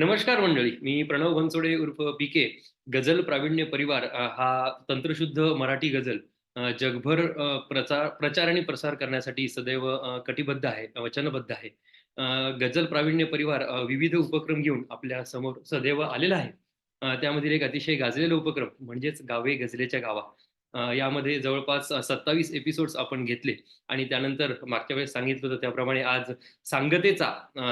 नमस्कार मंडळी मी प्रणव बनसोडे उर्फ पी के गझल प्रावीण्य परिवार हा तंत्रशुद्ध मराठी गझल जगभर प्रचार प्रचार आणि प्रसार करण्यासाठी सदैव कटिबद्ध आहे वचनबद्ध आहे. गझल प्रावीण्य परिवार विविध उपक्रम घेऊन आपल्यासमोर सदैव आलेला आहे. त्यामधील एक अतिशय गाजलेला उपक्रम म्हणजेच गावे गझलेच्या गावा. यामध्ये जवळपास सत्तावीस एपिसोड्स आपण घेतले आणि त्यानंतर मागच्या वेळेस सांगितलं होतं त्याप्रमाणे आज सांगतेचा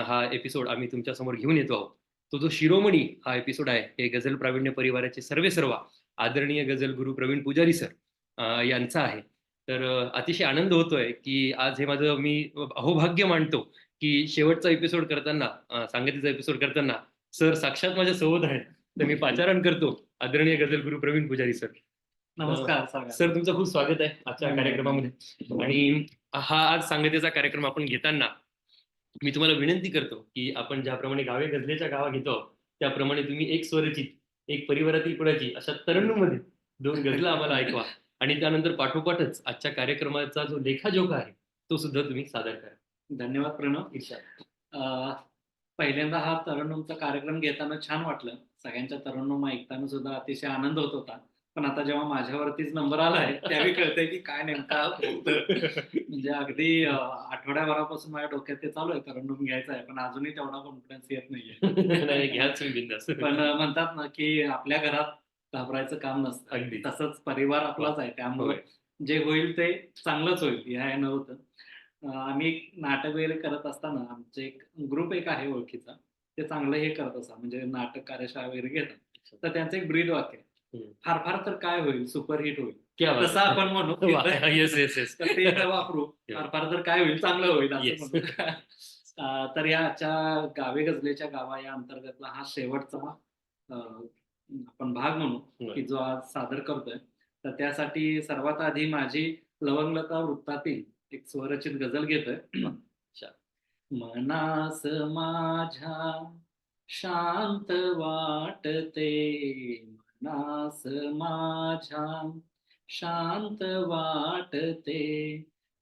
हा एपिसोड आम्ही तुमच्यासमोर घेऊन येतो आहोत. तो जो शिरोमणी हा एपिसोड आहे हे गझल प्रावीण्य परिवाराचे सर्वे सर्वा आदरणीय गझल गुरु प्रवीण पुजारी सर यांचा आहे तर अतिशय आनंद होतोय की आज हे माझं मी अहोभाग्य मानतो की शेवटचा एपिसोड करताना सांगतीचा एपिसोड करताना सर साक्षात माझ्या सोबत आहेत तर मी पाचारण करतो आदरणीय गझल गुरु प्रवीण पुजारी सर नमस्कार. सर तुमचं खूप स्वागत आहे आजच्या. कार्यक्रमामध्ये आणि हा आज सांगतेचा कार्यक्रम आपण घेताना मी तुम्हाला विनंती करतो की आपण ज्याप्रमाणे गावे गजलेच्या गावा घेतो त्याप्रमाणे तुम्ही एक स्वरचित एक परिवारातील कुणाची अशा तरुणमध्ये दोन गजला आम्हाला ऐकवा. आणि त्यानंतर पाठोपाठच आजच्या कार्यक्रमाचा जो लेखाजोखा आहे तो सुद्धा तुम्ही सादर करा. धन्यवाद प्रणव ईशा पहिल्यांदा हा तरुणमचा कार्यक्रम घेताना छान वाटलं. सगळ्यांच्या तरुणम ऐकताना सुद्धा अतिशय आनंद होत होता. पण आता जेव्हा माझ्यावरतीच नंबर आला आहे त्यावेळी कळतंय की काय नेमका म्हणजे अगदी आठवड्याभरापासून माझ्या डोक्यात ते चालू आहे तरुणम घ्यायचा आहे पण अजूनही तेवढा कॉन्फिडन्स येत नाहीये. पण म्हणतात ना की आपल्या घरात घाबरायचं काम नसतं. अगदी. तसंच परिवार आपलाच आहे त्यामुळे. जे होईल ते चांगलंच होईल ह्या यानं होतं. अं, आम्ही एक नाटक वगैरे करत असताना आमचे एक ग्रुप एक आहे ओळखीचा ते चांगलं हे करत असा म्हणजे नाटक कार्यशाळा वगैरे घेतात. तर त्यांचं एक ब्रीद वाक्य. फार फार तर काय होईल? सुपरहिट होईल. तसं आपण म्हणू येस येस येस ते वापरू. फार फार तर काय होईल? चांगलं होईल असं तर या आजच्या गावे गजलेच्या गावा या अंतर्गतला हा शेवटचा आपण भाग म्हणू की जो आज सादर करतोय. तर त्यासाठी सर्वात आधी माझी लवंगलता वृत्तातील एक स्वरचित गझल घेतोय. मनास माझ्या शांत वाटते. नास माझ्या शांत वाटते.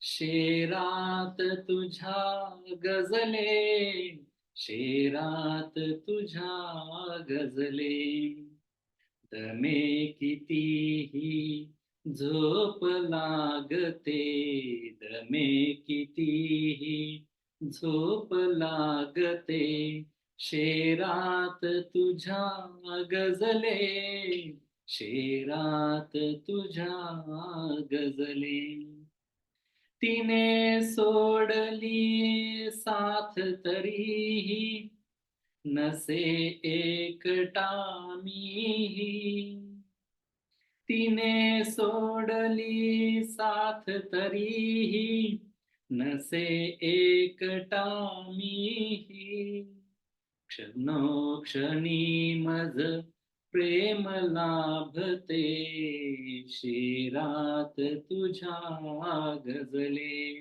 शेरात तुझ्या गजले शेरात तुझ्या गजले दमे कितीही झोप लागते दमे कितीही झोप लागते. शेरात तुझ्या गजले शेरात तुझ्या गजले तिने सोडली साथ तरीही नसे एकटा मीही. तिने सोडली साथ तरीही नसे एकटा मीही. क्षणोक्षणी मज प्रेम लाभते. शिरात तुझ्या गजले.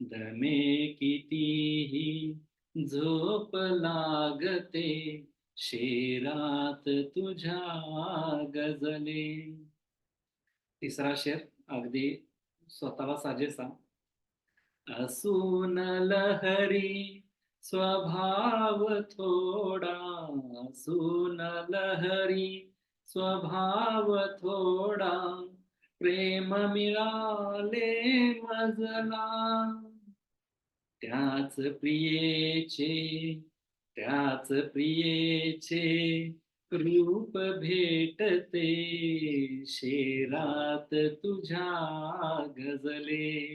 दमे कितीही झोप लागते. शेरात तुझ्या गजले. तिसरा शेर अगदी स्वतःला साजेसा. असून लहरी स्वभाव थोडा सुन लहरी स्वभाव थोडा प्रेम मिळाले मजला. त्याच प्रियेचे त्याच प्रियेचे रूप भेटते शेरात तुझ्या गजले.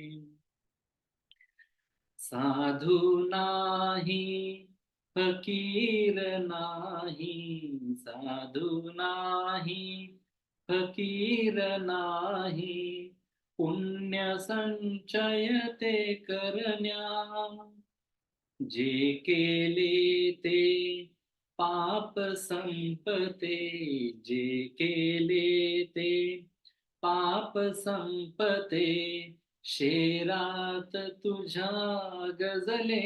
साधू नाही फकीर नाही साधू नाही फकीर नाही. पुण्य संचयते करण्या जे केले ते पाप संपते जे केले ते पाप संपते शेरात तुझ्या गजले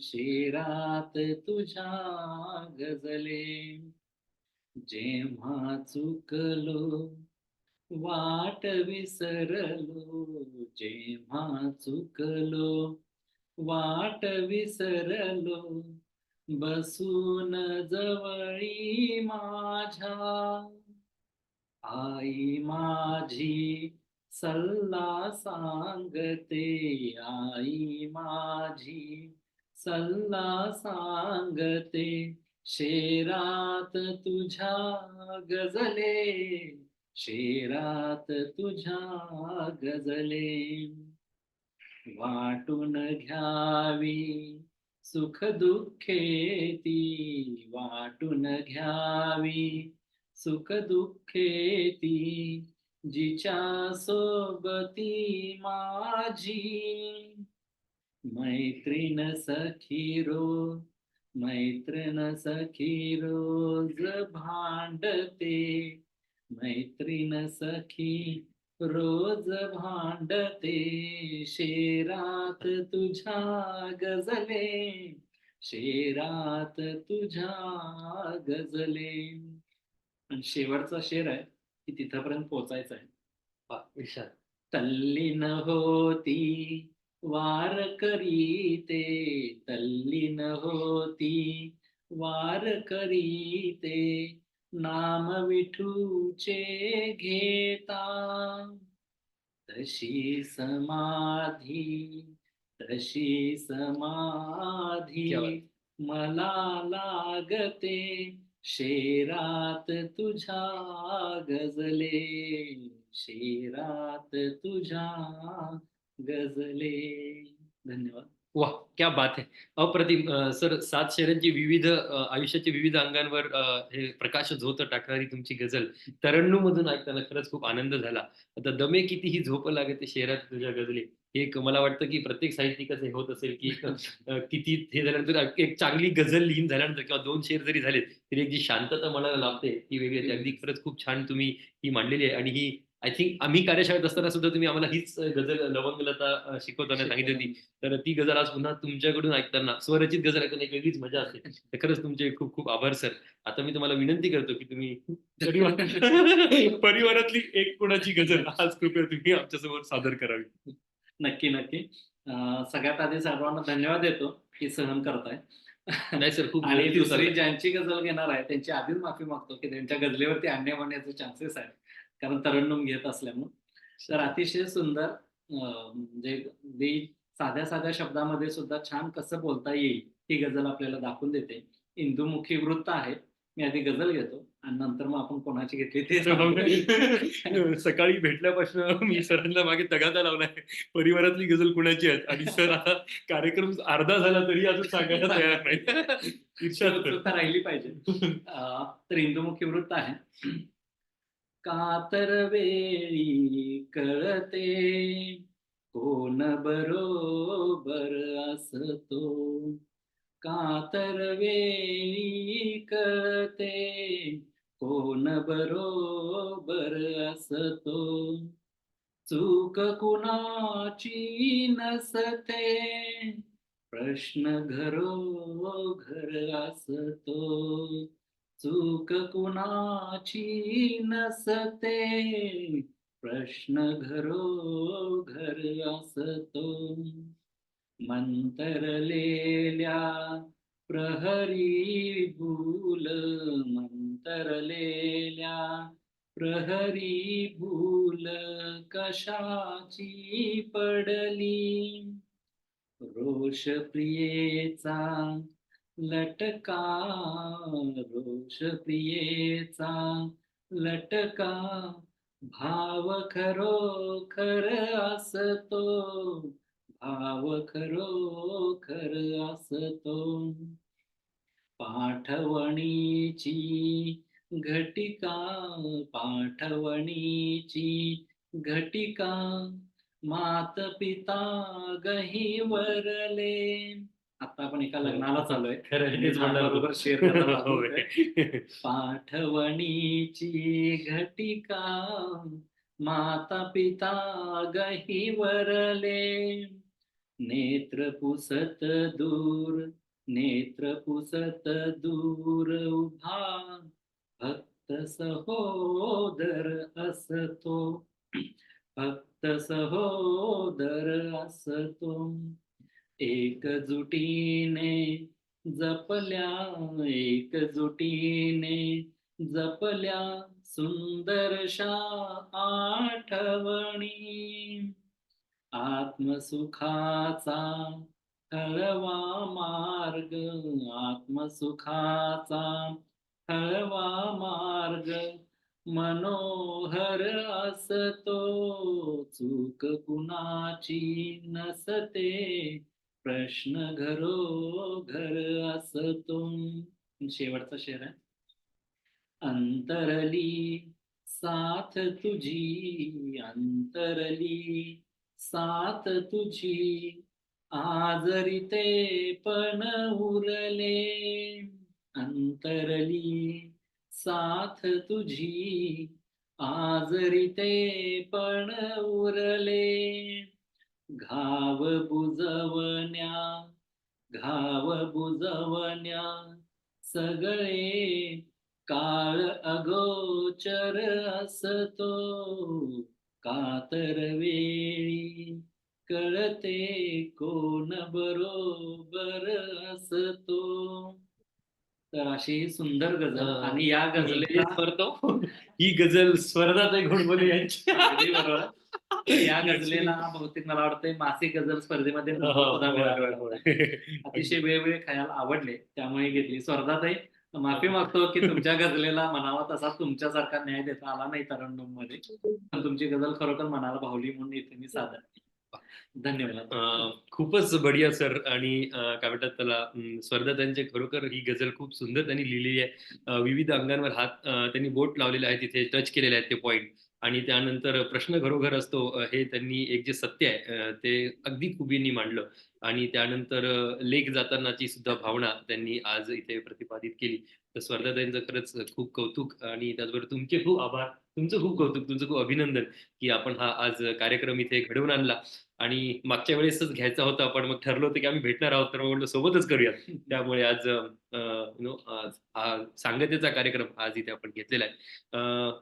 शेरात तुझ्या गजले जेव्हा चुकलो वाट विसरलो जेव्हा चुकलो वाट विसरलो बसून जवळी माझ्या. आई माझी सल्ला सांगते आई माझी. सल्ला सांगते शेरात तुझ्या गजले शेरात तुझ्या गजले वाटून घ्यावी सुख दुःखे ती वाटून घ्यावी सुख दुःखे ती जिच्या सोबती माझी मैत्रीण सखीरो मैत्रीन मैत्रीण सखी रोज भांडते. मैत्रीण सखी रोज भांडते. शेरात तुझ्या गजले शेरात तुझ्या गजले आणि शेवटचा शेर आहे. की तिथपर्यंत पोहोचायचं आहे. विशाल. तल्लीन होती वार करीते. तल्लीन होती वार करीते. नाम विठूचे घेता. तशी समाधी तशी समाधी. मला लागते. शेरात तुझ्या गजले शेरात तुझ्या गजले धन्यवाद. वा क्या बात आहे अप्रतिम अं, सर सात शेरांची विविध आयुष्याच्या विविध अंगांवर हे प्रकाश झोत टाकणारी तुमची गझल तरण्णू मधून ऐकताना खरंच खूप आनंद झाला. आता दमे कितीही झोप लागते शेरात तुझ्या गझली. एक मला वाटतं की प्रत्येक साहित्यिकाचं हे होत असेल की किती हे झाल्यानंतर एक चांगली गझल लिहिन झाल्यानंतर किंवा दोन शेर जरी झाले तरी एक जी शांतता मनाला लाभते ती वेगळी अगदी खरंच खूप छान तुम्ही ही मांडलेली आहे. आणि ही आय थिंक आम्ही कार्यशाळेत असताना सुद्धा तुम्ही आम्हाला हीच गझल लवंगलता शिकवताना सांगितली होती. तर ती गझल आज पुन्हा तुमच्याकडून ऐकताना स्वरचित गझल ऐकताना एक वेगळीच मजा असते तर खरंच तुमचे खूप खूप आभार सर. आता मी तुम्हाला विनंती करतो की तुम्ही परिवार- परिवारातली एक कोणाची गझल आज कृपया तुम्ही आमच्यासमोर सादर करावी. नक्की नक्की. सगळ्यात आधी सर्वांना धन्यवाद देतो की सहन करताय. नाही सर खूप आणि दुसरी. ज्यांची गझल घेणार आहे त्यांची आधीच माफी मागतो की त्यांच्या गझलेवरती अन्याय होण्याचे चान्सेस आहेत. कारण तरण्णुम घेत असल्यामुळे. तर अतिशय सुंदर म्हणजे अगदी साध्या साध्या शब्दामध्ये सुद्धा छान कसं बोलता येईल ही गझल आपल्याला दाखवून देते. इंदुमुखी वृत्त आहे. मी आधी गझल घेतो. आणि नंतर मग आपण कोणाची घेतली ते सांगू. सकाळी भेटल्यापासून मी सरांना मागे तगादा लावलाय. परिवारातली गझल कुणाची आहेत? आणि सर आता कार्यक्रम अर्धा झाला तरी अजून सांगायला तयार नाही. उत्सुकता राहिली पाहिजे. अं, तर इंदुमुखी वृत्त आहे. कातर वेळी कळते? कोण बरोबर असतो? कातर वेळी कळते? कोण बरोबर असतो? चूक कुणाची नसते. प्रश्न घरो घर असतो. चूक कुणाची नसते. प्रश्न घरो घर असतो मंतरलेल्या प्रहरी भूल अंतरलेल्या प्रहरी भूल कशाची पडली? रोष प्रियेचा लटका रोष प्रियेचा लटका भाव खरो खर असतो भाव खरो खर असतो. पाठवणीची घटिका पाठवणीची घटिका. मात पिता गहिवरले आता आपण एका लग्नाला आहे, शेअर करताना होय. दाखवतोय. पाठवणीची घटिका माता पिता गहिवरले नेत्र पुसत दूर नेत्र पुसत दूर उभा भक्त सहोदर असतो. भक्त सहोदर असतो. एकजुटीने जपल्या एकजुटीने जपल्या सुंदरशा आठवणी. आत्मसुखाचा हळवा मार्ग आत्मसुखाचा. हळवा मार्ग मनोहर असतो. चूक कुणाची नसते. प्रश्न घरो घर असतो. शेवटचा शेर आहे. अंतरली साथ तुझी अंतरली साथ तुझी. आजरिते पण उरले. अंतरली साथ तुझी. आजरिते पण उरले. घाव बुजवण्या घाव बुजवण्या सगळे काळ अगोचर असतो. कातर वेळी कळते कोण बरोबर असतो तर अशी ही सुंदर गझल हा. आणि या गझलेला करतो ही गझल स्वर्धाताई घोडबोले यांची अगदी बरोबर. या गझलेला बहुतेक मला वाटतंय मासिक गझल स्पर्धेमध्ये हो, होता. होय. अतिशय वेगवेगळे खयाल आवडले त्यामुळे घेतली स्वर्धाताई माफी मागतो की तुमच्या गझलेला म्हणावा तसा तुमच्यासारखा न्याय देता आला नाही तरंडुममध्ये पण तुमची गझल खरोखर मनाला भावली म्हणून इथे मी सादर. धन्यवाद. खूपच बढिया सर. आणि काय म्हणतात त्याला स्पर्धा स्वर्धाताईंचे खरोखर ही गझल खूप सुंदर त्यांनी लिहिलेली आहे. विविध अंगांवर हात त्यांनी बोट लावलेले आहे तिथे टच केलेले आहेत ते पॉइंट. आणि त्यानंतर प्रश्न घरोघर असतो हे त्यांनी एक जे सत्य आहे ते अगदी खुबींनी मांडलं. आणि त्यानंतर लेख जातानाची सुद्धा भावना त्यांनी आज इथे प्रतिपादित केली. तर स्वर्धाताईंचं खरंच खूप कौतुक आणि त्याचबरोबर तुमचे खूप आभार. तुमचं खूप कौतुक तुमचं खूप अभिनंदन की आपण हा आज कार्यक्रम इथे घडवून आणला. आणि मागच्या वेळेसच घ्यायचा होता पण मग ठरलं होतं की आम्ही भेटणार आहोत तर मग म्हटलं सोबतच करूया त्यामुळे आज नो आज हा सांगतेचा कार्यक्रम आज इथे आपण घेतलेला आहे.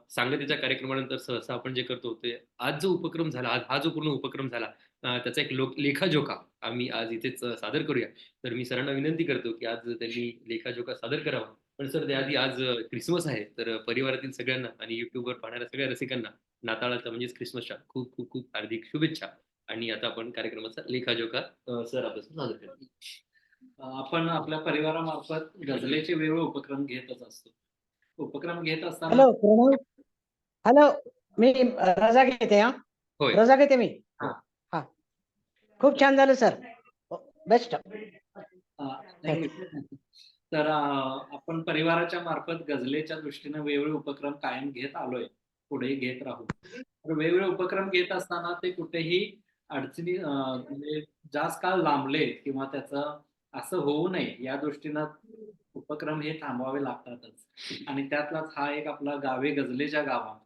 सांगतेच्या कार्यक्रमानंतर सहसा आपण जे करतो ते आज जो उपक्रम झाला आज हा जो पूर्ण उपक्रम झाला त्याचा एक लोक लेखाजोखा आम्ही आज इथेच सादर करूया. तर मी सरांना विनंती करतो की आज त्यांनी लेखाजोखा सादर करावा. पण सर त्याआधी आज क्रिसमस आहे तर परिवारातील सगळ्यांना आणि युट्यूबवर पाहणाऱ्या सगळ्या रसिकांना नाताळाच्या म्हणजेच क्रिसमसच्या खूप खूप खूप हार्दिक शुभेच्छा. आणि आता आपण कार्यक्रमाचा लेखाजोखा सर सादर करतो आपण आपल्या परिवारामार्फत गझलेचे वेगवेगळे उपक्रम घेतच असतो. उपक्रम घेत असताना हॅलो प्रणव. हॅलो मी रजा घेते हा? रजा घेते मी? हा. खूप छान झालं सर. बेस्ट. तर आपण परिवाराच्या मार्फत गझलेच्या दृष्टीने वेगवेगळे उपक्रम कायम घेत आलोय पुढे घेत राहू. तर वेगवेगळे उपक्रम घेत असताना ते कुठेही अडचणी म्हणजे जास्त काळ लांबले किंवा त्याचं असं होऊ नये या दृष्टीनं उपक्रम हे थांबवावे लागतातच. आणि त्यातलाच हा एक आपला गावे गझलेच्या गावा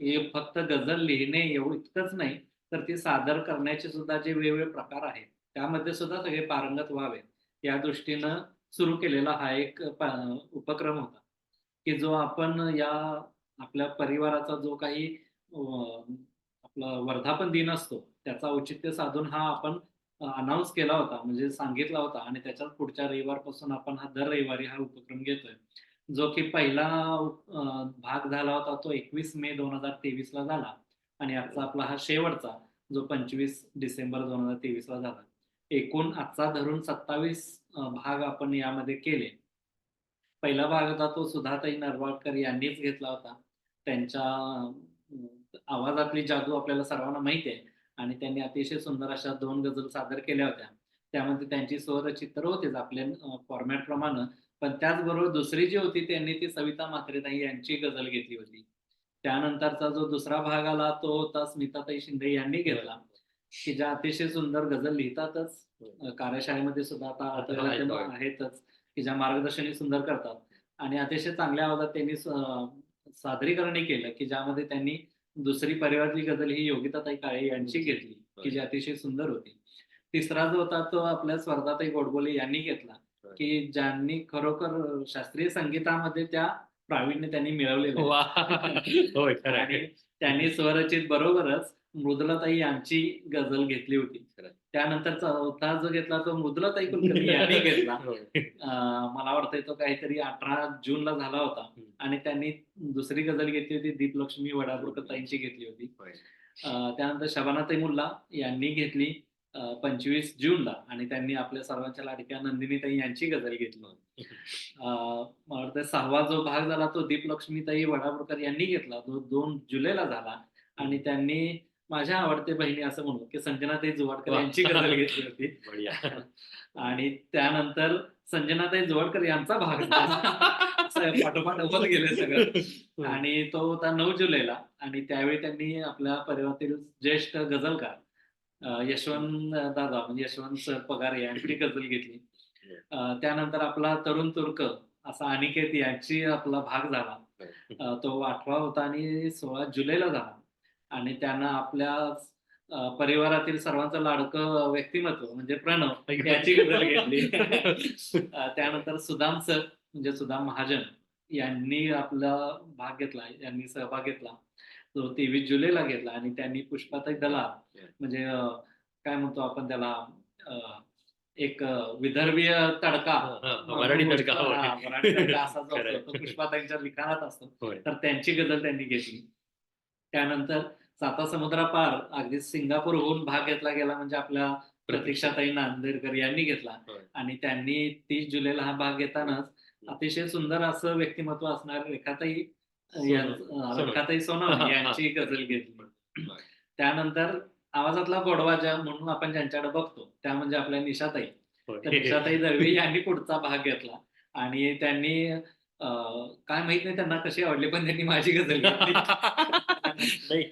हे फक्त गझल लिहिणे एवढं इतकंच नाही तर ती सादर करण्याचे सुद्धा जे वेगवेगळे प्रकार आहेत त्यामध्ये सुद्धा सगळे पारंगत व्हावे या दृष्टीनं सुरू केलेला हा एक उपक्रम होता. की जो आपण या आपल्या परिवाराचा जो काही आपला वर्धापन दिन असतो त्याचा औचित्य साधून हा आपण अनाऊन्स केला होता म्हणजे सांगितला होता. आणि त्याच्यात पुढच्या रविवारपासून आपण हा दर रविवारी हा उपक्रम घेतोय. जो की पहिला भाग झाला होता तो एकवीस मे दोन हजार तेवीस ला झाला. आणि आजचा आपला हा शेवटचा जो पंचवीस डिसेंबर दोन हजार तेवीस ला झाला. एकूण आजचा धरून सत्तावीस भाग आपण यामध्ये केले. पहिला भाग होता तो सुधाताई नरवाडकर यांनीच घेतला होता. त्यांच्या आवाजातली जादू आपल्याला सर्वांना माहिती आहे आणि त्यांनी अतिशय सुंदर अशा दोन गझल सादर केल्या होत्या. त्यामध्ये त्यांची स्वरचित तर होतेच आपल्या फॉर्मॅट प्रमाणे. पण त्याचबरोबर दुसरी जी होती त्यांनी ती सविता म्हात्रेताई यांची गझल घेतली होती. त्यानंतरचा जो दुसरा भाग आला तो होता स्मिताताई शिंदे यांनी घेतला. की ज्या अतिशय सुंदर गझल लिहितातच. कार्यशाळेमध्ये सुद्धा आता आहेत. आहेतच की ज्या मार्गदर्शनही सुंदर करतात. आणि अतिशय चांगल्या आवाजात त्यांनी सादरीकरणही केलं की ज्यामध्ये त्यांनी दुसरी परिवारातली गझल ही योगिताताई काळे यांची घेतली की जी अतिशय सुंदर होती. तिसरा जो होता तो आपल्या स्वर्धाताई गोडबोले यांनी घेतला की ज्यांनी खरोखर शास्त्रीय संगीतामध्ये त्या प्रावीण्य त्यांनी मिळवलेलं आणि आहे. त्यांनी स्वरचित बरोबरच मृदुलाताई यांची गझल घेतली होती. खरं. त्यानंतर चौथा जो घेतला तो मृदुलाताई कुलकर्णी यांनी घेतला. अं, मला वाटतंय तो काहीतरी अठरा जूनला झाला होता. आणि त्यांनी दुसरी गझल घेतली होती दीपलक्ष्मी वडापूरकर ताईंची घेतली होती. त्यानंतर शबानाताई मुल्ला यांनी घेतली पंचवीस जूनला. आणि त्यांनी आपल्या सर्वांच्या लाडक्या नंदिनीताई यांची गझल घेतली अं, मला वाटतं सहावा जो भाग झाला तो दीपलक्ष्मीताई वडापूरकर यांनी घेतला. तो दोन जुलैला झाला. आणि त्यांनी माझ्या आवडते बहिणी असं म्हणू की संजनाताई जुवाडकर. यांची गझल घेतली होती. बढिया. आणि त्यानंतर संजनाताई जोडकर यांचा भाग पाठोपाठ होत गेले सगळं. आणि तो होता नऊ जुलैला. आणि त्यावेळी त्यांनी आपल्या परिवारातील ज्येष्ठ गझलकार अं, यशवंत दादा म्हणजे यशवंत सर पगार यांची गझल घेतली. त्यानंतर आपला तरुण तुर्क असा अनिकेत यांची आपला भाग झाला. तो आठवा होता आणि सोळा जुलैला झाला. आणि त्यांना आपल्या परिवारातील सर्वांचं लाडकं व्यक्तिमत्व म्हणजे प्रणव याची गझल घेतली. त्यानंतर सुदाम सर म्हणजे सुदाम महाजन यांनी आपला भाग घेतला यांनी सहभाग घेतला. तो तेवीस जुलैला घेतला आणि त्यांनी पुष्पाताई दलाल म्हणजे काय म्हणतो आपण त्याला एक विदर्भीय तडका. मराठी तडका असा पुष्पाताईंच्या लिखाणात असतो. तर त्यांची गझल त्यांनी घेतली. त्यानंतर साता समुद्रापार अगदी सिंगापूरहून भाग घेतला गेला म्हणजे आपल्या प्रतीक्षाताई नांदेडकर यांनी घेतला. आणि त्यांनी तीस जुलैला हा भाग घेतानाच अतिशय सुंदर असं व्यक्तिमत्व असणार रेखाताई. रेखाताई सोनवणे यांची गझल घेतली. त्यानंतर आवाजातला गोडवा ज्या म्हणून आपण ज्यांच्याकडे बघतो त्या म्हणजे आपल्या निशाताई. तर निशाताई दळवी यांनी पुढचा भाग घेतला. आणि त्यांनी काय माहीत नाही त्यांना कशी आवडली पण त्यांनी माझी नाही,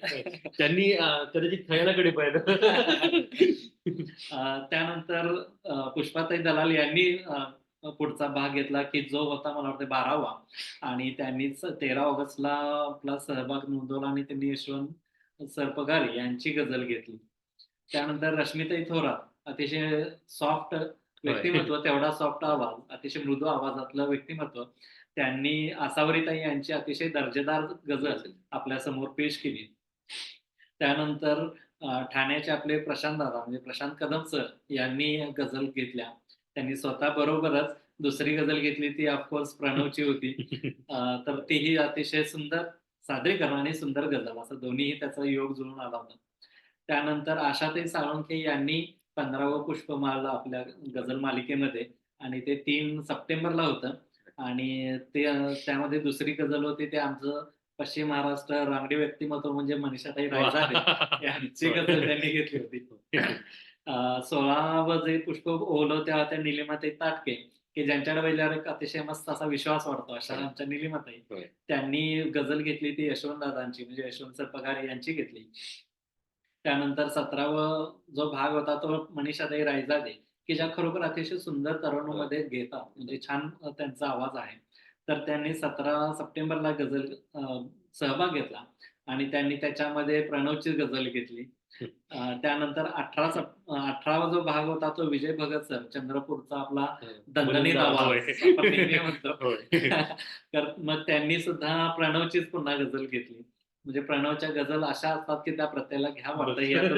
त्यांनी कदाचित खयालाकडे पाहिलं. त्यानंतर पुष्पाताई दलाल यांनी पुढचा भाग घेतला की जो होता मला वाटतं बारावा. आणि त्यांनीच तेरा ऑगस्टला आपला सहभाग नोंदवला आणि त्यांनी यशवंत सरपगारी यांची गझल घेतली. त्यानंतर रश्मिताई थोरात अतिशय सॉफ्ट व्यक्तिमत्व तेवढा सॉफ्ट आवाज अतिशय मृदू आवाजातलं व्यक्तिमत्व त्यांनी आसावरीताई यांची अतिशय दर्जेदार गझल आपल्यासमोर पेश केली. त्यानंतर ठाण्याचे आपले प्रशांत दादा म्हणजे प्रशांत कदम सर यांनी गझल घेतल्या. त्यांनी स्वतः बरोबरच दुसरी गझल घेतली ती ऑफकोर्स प्रणवची होती. तर तीही अतिशय सुंदर सादरीकरण आणि सुंदर गझल असं दोन्हीही त्याचा योग जुळून आला होता. त्यानंतर आशाताई साळुंखे यांनी पंधरावं पुष्पमाला आपल्या गझल मालिकेमध्ये आणि ते तीन सप्टेंबरला होतं. आणि ते त्यामध्ये दुसरी गझल होती ते आमचं पश्चिम महाराष्ट्र रांगडी व्यक्तिमत्व म्हणजे मनीषाताई रायजाडे यांची गझल त्यांनी घेतली होती. सोळावं जे पुष्प ओलं तेव्हा त्या निलिमाताई ताटके की ज्यांच्याकडे पहिल्यावर एक अतिशय मस्त असा विश्वास वाटतो अशा. आमच्या निलिमाताई. त्यांनी गझल घेतली ती यशवंत दादांची म्हणजे यशवंत सर पगारे यांची घेतली. त्यानंतर सतरावं जो भाग होता तो मनीषाताई रायजाडे की ज्या खरोखर अतिशय सुंदर तरुणामध्ये घेतात म्हणजे छान त्यांचा आवाज आहे. तर त्यांनी सतरा सप्टेंबरला गझल सहभाग घेतला आणि त्यांनी त्याच्यामध्ये प्रणवची गझल घेतली. त्यानंतर अठरा सप अठरावा जो भाग होता तो विजय भगत सर चंद्रपूरचा आपला दणदणीत आवाज. म्हणतो. तर मग त्यांनी सुद्धा प्रणवचीच पुन्हा गझल घेतली. म्हणजे प्रणवच्या गझल अशा असतात की त्या प्रत्येकाला घ्या वाटतं हे आता.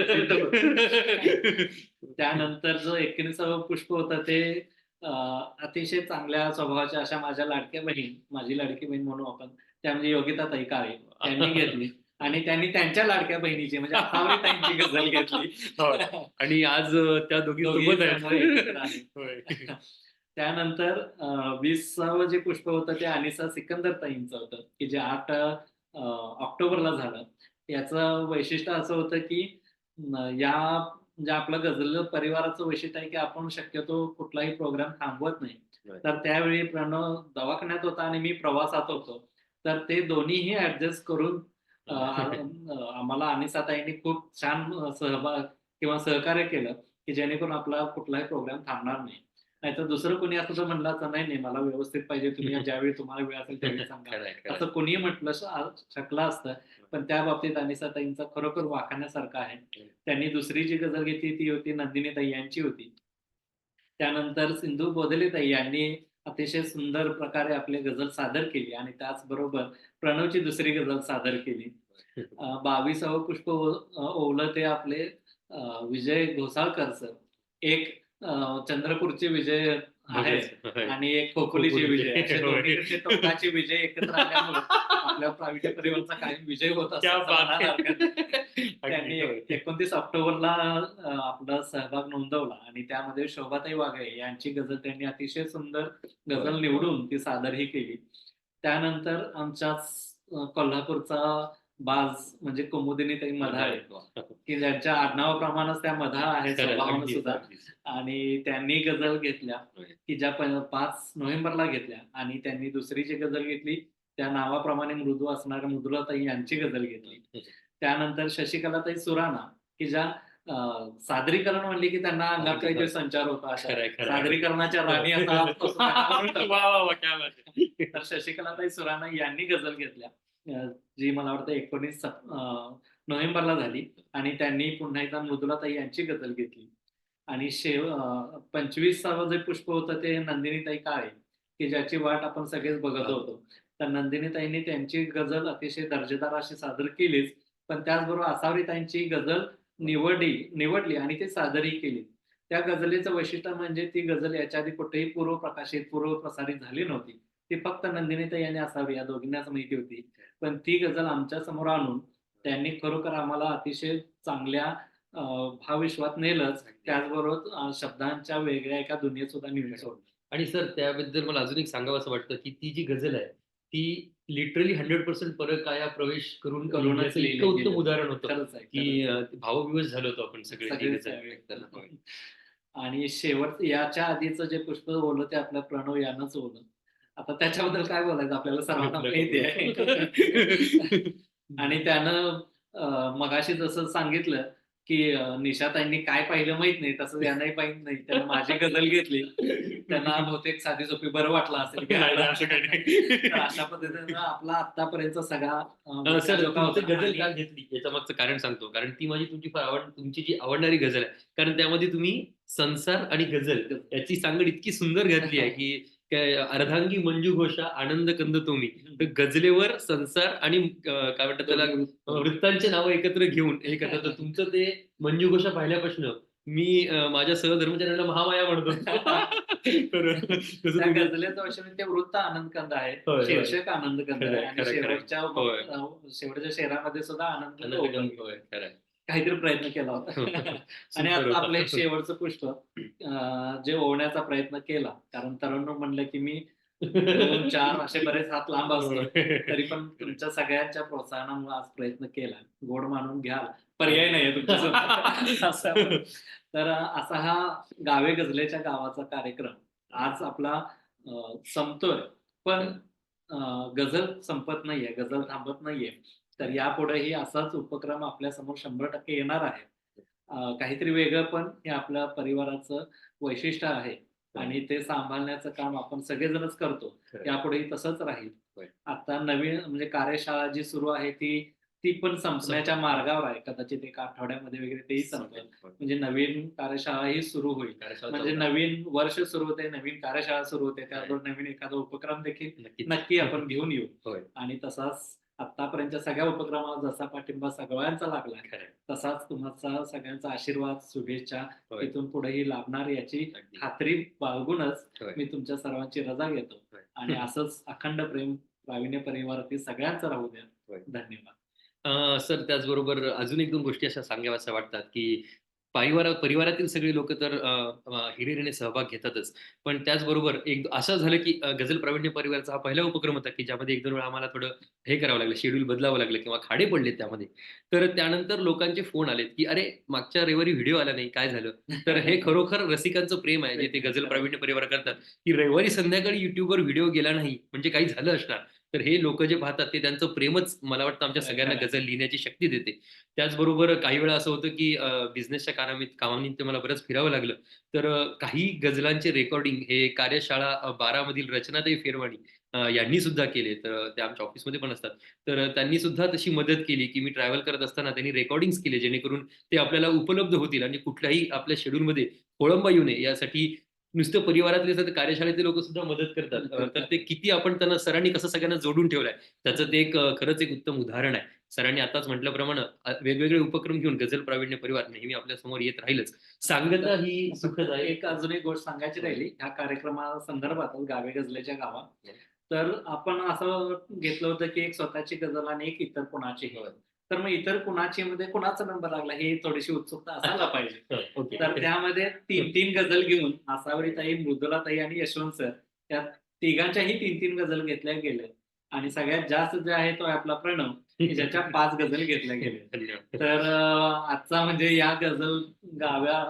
त्यानंतर जो एकोणीसावं पुष्प होतं ते अतिशय चांगल्या स्वभावाच्या अशा माझ्या लाडक्या बहीण माझी लाडकी बहीण म्हणू आपण त्या म्हणजे योगिता ताई काळे त्यांनी घेतली आणि त्यांनी त्यांच्या लाडक्या बहिणीची म्हणजे असावरी ताईंची गझल घेतली होय. आणि आज त्या दोघी. त्यानंतर विसावं जे पुष्प होतं ते अनिसा सिकंदर ताईंचं होतं की जे आठ ऑक्टोबरला झालं. याचं वैशिष्ट्य असं होतं की या म्हणजे आपलं गझल परिवाराचं वैशिष्ट्य आहे की आपण शक्यतो कुठलाही प्रोग्राम थांबवत नाही. तर त्यावेळी प्रणव दवाखान्यात होता आणि मी प्रवासात होतो. तर ते दोन्हीही ऍडजस्ट करून आम्हाला अनिसाताईंनी खूप छान सहभाग किंवा सहकार्य केलं की जेणेकरून आपला कुठलाही प्रोग्राम थांबणार नाही. नाहीतर दुसरं कोणी असं तर म्हणलं असं नाही नाही मला व्यवस्थित पाहिजे तुम्ही ज्यावेळी तुम्हाला वेळ असेल त्यावेळी सांगा. असं कोणी म्हटलं शकलं असतं. पण त्या बाबतीत अनिसाताईंचा खरोखर वाखाण्यासारखा आहे. त्यांनी दुसरी जी गझल घेतली ती होती नंदिनी ताई यांची होती. त्यानंतर सिंधू बोधले ताई यांनी अतिशय सुंदर प्रकारे आपली गझल सादर केली आणि त्याचबरोबर प्रणवची दुसरी गझल सादर केली. बावीसावं पुष्प ओवलं ते आपले विजय घोसाळकर सर. एक अं, चंद्रपूरचे विजय आहे. आणि एक खोपोलीचे खोपोलीचे. विजय असे होय. दोन्हीकडचे टोकाचे विजय एकत्र आल्यामुळे आपल्या प्राविण्य परिवारचा कायम विजय होत क्या आहे. त्यांनी अगदी. एकोणतीस ऑक्टोबरला अं, आपला सहभाग नोंदवला आणि त्यामध्ये शोभाताई वाघे यांची गझल त्यांनी अतिशय सुंदर गझल निवडून ती सादरही केली त्यानंतर आमच्याच अं, कोल्हापूरचा बाज म्हणजे कुमुदिनीताई मधाळे की ज्यांच्या आडनावाप्रमाणेच त्या मधा आहे स्वभावानं सुद्धा. आणि त्यांनी गझल घेतल्या होय. की ज्या पाच नोव्हेंबरला घेतल्या आणि त्यांनी दुसरी जी गझल घेतली त्या नावाप्रमाणे मृदू असणाऱ्या मृदुलाताई यांची गझल घेतली. त्यानंतर शशिकलाताई सुराणा की ज्या सादरीकरण म्हणली की त्यांना अंगात काहीतरी संचार होता. सादरीकरणाच्या राणी आता. तर शशिकलाताई सुराणा यांनी गझल घेतल्या. जी मला वाटतं एकोणीस अं, नोव्हेंबरला झाली आणि त्यांनी पुन्हा एकदा मृदुलाताई यांची गजल घेतली. आणि शेव पंचवीसावं जे पुष्प होतं ते नंदिनीताई काळे की ज्याची वाट आपण सगळेच बघत होतो. तर नंदिनीताईंनी त्यांची गझल अतिशय दर्जेदार अशी सादर केलीच. पण त्याचबरोबर आसावरीताईंची गझल निवडली निवडली आणि ती सादरही केली. त्या गझलेचं वैशिष्ट्य म्हणजे ती गझल याच्या आधी कुठेही पूर्व प्रकाशित पूर्व प्रसारित झाली नव्हती. ती फक्त नंदिनीताई आणि असावी या दोघींनाच माहिती होती. पण ती गझल आमच्यासमोर आणून त्यांनी खरोखर आम्हाला अतिशय चांगल्या भावविश्वात नेलंच. त्याचबरोबर शब्दांच्या वेगळ्या एका दुनियेत सुद्धा नेऊन सोडलं आणि सर त्याबद्दल मला अजून एक सांगावं असं वाटतं की ती जी गझल आहे ती लिटरली हंड्रेड पर्सेंट परकाया प्रवेश करून करूनच इतकं उत्तम. उदाहरण होतं की भावविवश झालो होतो आपण सगळे. आणि शेवट याच्या आधीचं जे पुष्प ओलं ते आपलं प्रणव यानंच ओलं. आता त्याच्याबद्दल काय बोलायचं? आपल्याला सर्वांना माहिती आहे. आणि त्यानं मगाशी जसं सांगितलं की निशाताईंनी काय पाहिलं माहीत नाही तसं यांनाही माहीत नाही. त्यानं माझी गझल घेतली. त्यांना बहुतेक साधी सोपी बरं वाटलं असेल अशा पद्धतीनं आपला आतापर्यंत सगळा आणि- का घेतली? याचं मागचं कारण सांगतो. कारण ती माझी तुमची फार आवड तुमची जी आवडणारी गझल आहे. कारण त्यामध्ये तुम्ही संसार आणि गझल याची सांगड इतकी सुंदर घातली आहे की काय अर्धांगी मंजू घोषा आनंद कंद तुम्ही तर गझलेवर संसार आणि काय म्हणतात त्याला वृत्तांचे नावं एकत्र घेऊन हे करतात तुमचं ते मंजू घोषा पाहिल्यापासून मी माझ्या सहधर्मचाऱ्यांना महामाया म्हणतो वर्षन ते वृत्त आनंद कंद आहे. शीर्षक आनंद कंद आहे. शेवटच्या शेरामध्ये सुद्धा आनंद काहीतरी प्रयत्न केला होता. आणि आता होता. आपलं एक शेवटचं पुष्प जे ओवण्याचा प्रयत्न केला. कारण तरुण म्हणलं की मी दोन चार असे बरेच हात लांब असतो तरी पण तुमच्या सगळ्यांच्या प्रोत्साहनामुळे आज प्रयत्न केला. गोड मानून घ्याल. पर्याय नाहीये असं. तर असा हा गावे गजलेच्या गावाचा कार्यक्रम आज आपला संपतोय. पण गझल संपत नाहीये गझल थांबत नाहीये. तर यापुढेही असाच उपक्रम आपल्यासमोर शंभर टक्के येणार आहे. काहीतरी वेगळं पण हे आपल्या परिवाराचं वैशिष्ट्य आहे. आणि ते सांभाळण्याचं काम आपण सगळेजणच करतो. यापुढेही तसंच राहील. आता नवीन म्हणजे कार्यशाळा जी सुरू आहे ती ती पण संपण्याच्या मार्गावर आहे कदाचित एका आठवड्यामध्ये वगैरे तेही संपेल म्हणजे नवीन कार्यशाळा ही सुरू होईल म्हणजे. नवीन वर्ष सुरू होते नवीन कार्यशाळा सुरू होते त्याबरोबर नवीन एखादा उपक्रम देखील. नक्की आपण घेऊन येऊ. आणि तसाच आतापर्यंतच्या सगळ्या उपक्रमाला जसा पाठिंबा सगळ्यांचा आहे. तसाच तुमचा सगळ्यांचा आशीर्वाद शुभेच्छा. इथून पुढेही लाभणार याची. खात्री बाळगूनच. मी तुमच्या सर्वांची रजा घेतो. आणि असंच अखंड प्रेम प्रावीण्य परिवारातील सगळ्यांचं राहू द्या. धन्यवाद सर त्याचबरोबर अजून एक दोन गोष्टी अशा सांगाव्याशा वाटतात की परिवारा परिवारातील सगळे लोक तर अं, हिरिरीने सहभाग घेतातच. पण त्याचबरोबर एक असं झालं की गजल गझल प्रावीण्य परिवारचा हा पहिला उपक्रम होता की ज्यामध्ये एक दोन वेळा आम्हाला थोडं हे करावं लागलं शेड्यूल बदलावं लागलं किंवा खाडे पडले त्यामध्ये. तर त्यानंतर लोकांचे फोन आलेत की अरे मागच्या रविवारी व्हिडिओ आला नाही काय झालं? तर हे खरोखर रसिकांचं प्रेम आहे जे ते गझल प्रावीण्य परिवार करतात की रविवारी संध्याकाळी युट्यूबवर व्हिडिओ गेला नाही म्हणजे काही झालं असणार. तर हे लोक जे पाहतात ते त्यांचं प्रेमच मला वाटतं आमच्या सगळ्यांना. गझल लिहिण्याची शक्ती देते. त्याचबरोबर काही वेळा असं होतं की बिझनेसच्या कामानिमित्त कामानिमित्त मला बरंच फिरावं लागलं. तर काही गझलांचे रेकॉर्डिंग हे कार्यशाळा बारामधील रचनाताई फेरवाणी यांनी सुद्धा केले. तर ते आमच्या ऑफिसमध्ये पण असतात. तर त्यांनी सुद्धा तशी मदत केली की मी ट्रॅव्हल करत असताना त्यांनी रेकॉर्डिंग्स केले जेणेकरून ते आपल्याला उपलब्ध होतील. आणि कुठल्याही आपल्या शेड्यूलमध्ये खोळंबा येऊ नये. यासाठी नुसतं परिवारातले असतात, कार्यशाळेतले लोक सुद्धा मदत करतात. तर ते किती आपण त्यांना सरांनी कसं सगळ्यांना जोडून ठेवलंय त्याचं ते एक खरंच एक उत्तम उदाहरण आहे. सरांनी आताच म्हटल्याप्रमाणे वेगवेगळे उपक्रम घेऊन गझल प्रावीण्य परिवार नेहमी आपल्यासमोर येत राहीलच. सांगता ही सुखदायक एक अजून एक गोष्ट सांगायची राहिली. ह्या कार्यक्रमा संदर्भात गावे गजलेच्या गावात. तर आपण असं घेतलं होतं की एक स्वतःची गजल आणि एक इतर कुणाची होय. तर मग इतर कुणाची मध्ये कुणाचा नंबर लागला? ही थोडीशी उत्सुकता असायला पाहिजे. ओके. तर त्यामध्ये तीन तीन गझल घेऊन आसावरीताई मृदुलाताई आणि यशवंत सर त्या तिघांच्याही तीन तीन गझल घेतल्या गेल्या. आणि सगळ्यात जास्त जे आहे तो आपला प्रणव ज्याच्या पाच गझल घेतल्या गेल्या. तर आजचा म्हणजे या गझल गाव्या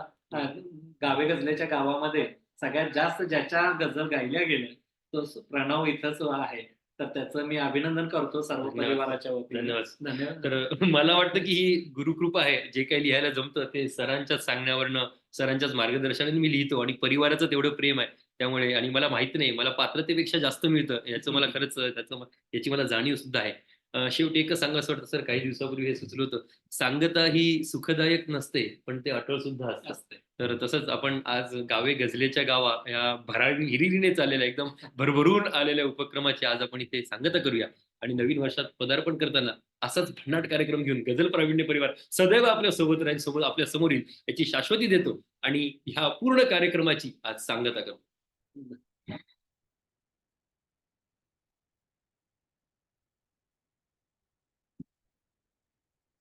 गावे गझलेच्या गावामध्ये सगळ्यात जास्त ज्याच्या गझल गायल्या गेल्या तो प्रणव इथंच आहे. तर त्याचं मी अभिनंदन करतो सर्व. परिवाराच्या वतीने. धन्यवाद. तर मला वाटतं की ही गुरुकृपा आहे जे काही लिहायला जमतं ते सरांच्याच सांगण्यावरनं सरांच्याच मार्गदर्शनाने मी लिहितो आणि परिवाराचं तेवढं प्रेम आहे. त्यामुळे आणि मला माहिती नाही मला पात्रतेपेक्षा जास्त मिळतं याचं मला खरंच त्याचं याची मला जाणीव सुद्धा आहे. शेवटी एकच सांगा असं वाटतं सर काही दिवसापूर्वी हे सुचलं होतं. सांगता ही सुखदायक नसते पण ते अटळ सुद्धा असतं. तर तसंच आपण आज गावे गझलेच्या गावा या भरारी हिरिरीने चाललेल्या एकदम भरभरून आलेल्या उपक्रमाची आज आपण इथे सांगता करूया. आणि नवीन वर्षात पदार्पण करताना असाच भन्नाट कार्यक्रम घेऊन गझल प्रावीण्य परिवार सदैव आपल्यासोबत राहील सोबत आपल्यासमोर येईल याची शाश्वती देतो. आणि ह्या पूर्ण कार्यक्रमाची आज सांगता करू.